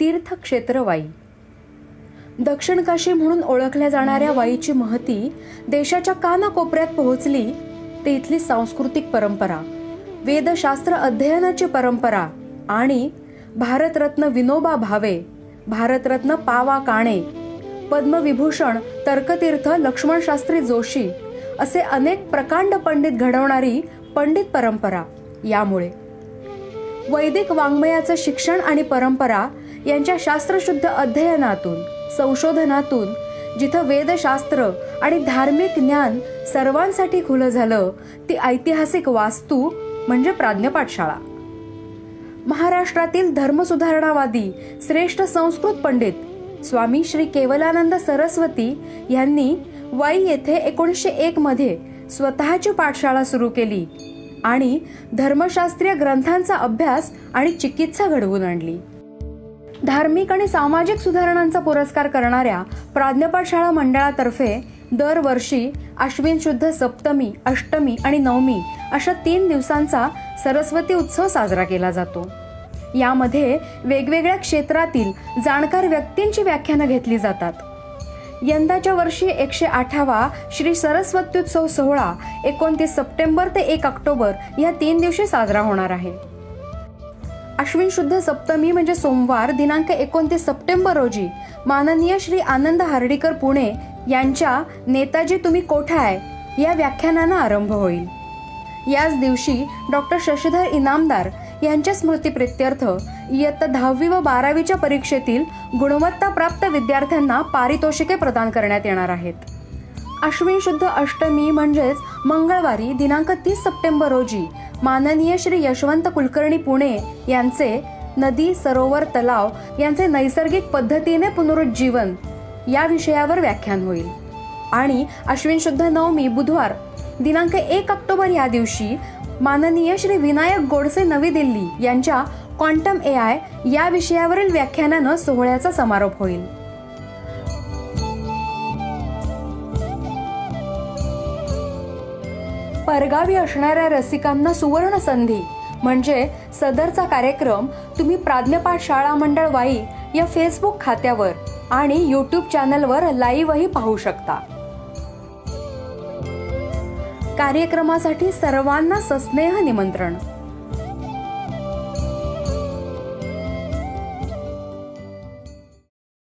तीर्थक्षेत्र वाई. दक्षिण काशी म्हणून ओळखल्या जाणाऱ्या वाईची महती देशाच्या कानाकोपऱ्यात पोहोचली ते इथली सांस्कृतिक परंपरा वेदशास्त्र अध्ययनाची परंपरा आणि भारतरत्न विनोबा भावे भारतरत्न पावा काणे पद्मविभूषण तर्कतीर्थ लक्ष्मणशास्त्री जोशी असे अनेक प्रकांड पंडित घडवणारी पंडित परंपरा यामुळे. वैदिक वाङ्मयाचं शिक्षण आणि परंपरा यांच्या शास्त्रशुद्ध अध्ययनातून संशोधनातून जिथं वेदशास्त्र आणि धार्मिक ज्ञान सर्वांसाठी खुलं झालं ती ऐतिहासिक वास्तू म्हणजे प्राज्ञपाठशाळा. महाराष्ट्रातील धर्मसुधारणावादी श्रेष्ठ संस्कृत पंडित स्वामी श्री केवलानंद सरस्वती यांनी वाई येथे एकोणीसशे एक मध्ये स्वतःची पाठशाळा सुरू केली आणि धर्मशास्त्रीय ग्रंथांचा अभ्यास आणि चिकित्सा घडवून आणली. धार्मिक आणि सामाजिक सुधारणांचा पुरस्कार करणाऱ्या प्राज्ञपाठशाळा मंडळातर्फे दरवर्षी अश्विन शुद्ध सप्तमी अष्टमी आणि नवमी अशा तीन दिवसांचा सरस्वती उत्सव साजरा केला जातो. यामध्ये वेगवेगळ्या क्षेत्रातील जाणकार व्यक्तींची व्याख्यानं घेतली जातात. यंदाच्या वर्षी एकशे आठावा श्री सरस्वत्योत्सव सोहळा एकोणतीस सप्टेंबर ते एक ऑक्टोबर या तीन दिवशी साजरा होणार आहे. अश्विन शुद्ध सप्तमी म्हणजे सोमवार दिनांक एकोणतीस सप्टेंबर रोजी माननीय श्री आनंद हार्डीकर पुणे यांच्या नेताजी तुम्ही कोठा आहे? या व्याख्यानानं आरंभ होईल. याच दिवशी डॉक्टर शशीधर इनामदार यांच्या स्मृतीप्रित्यर्थ इयत्ता दहावी व बारावीच्या परीक्षेतील गुणवत्ता प्राप्त विद्यार्थ्यांना पारितोषिके प्रदान करण्यात येणार आहेत. अश्विन शुद्ध अष्टमी म्हणजेच मंगळवारी दिनांक तीस सप्टेंबर रोजी माननीय श्री यशवंत कुलकर्णी पुणे यांचे नदी सरोवर तलाव यांचे नैसर्गिक पद्धतीने पुनरुज्जीवन या विषयावर व्याख्यान होईल. आणि अश्विन शुद्ध नवमी बुधवार दिनांक एक ऑक्टोबर या दिवशी माननीय श्री विनायक गोडसे नवी दिल्ली यांच्या क्वांटम ए आय या विषयावरील व्याख्यानानं सोहळ्याचा समारोप होईल. परगावी असणाऱ्या रसिकांना सुवर्ण संधी म्हणजे सदरचा कार्यक्रम तुम्ही प्राज्ञपाठ शाळा मंडळ वाई या फेसबुक खात्यावर आणि यूट्यूब चॅनलवर लाईव्हही पाहू शकता. कार्यक्रमासाठी सर्वांना सस्नेह निमंत्रण.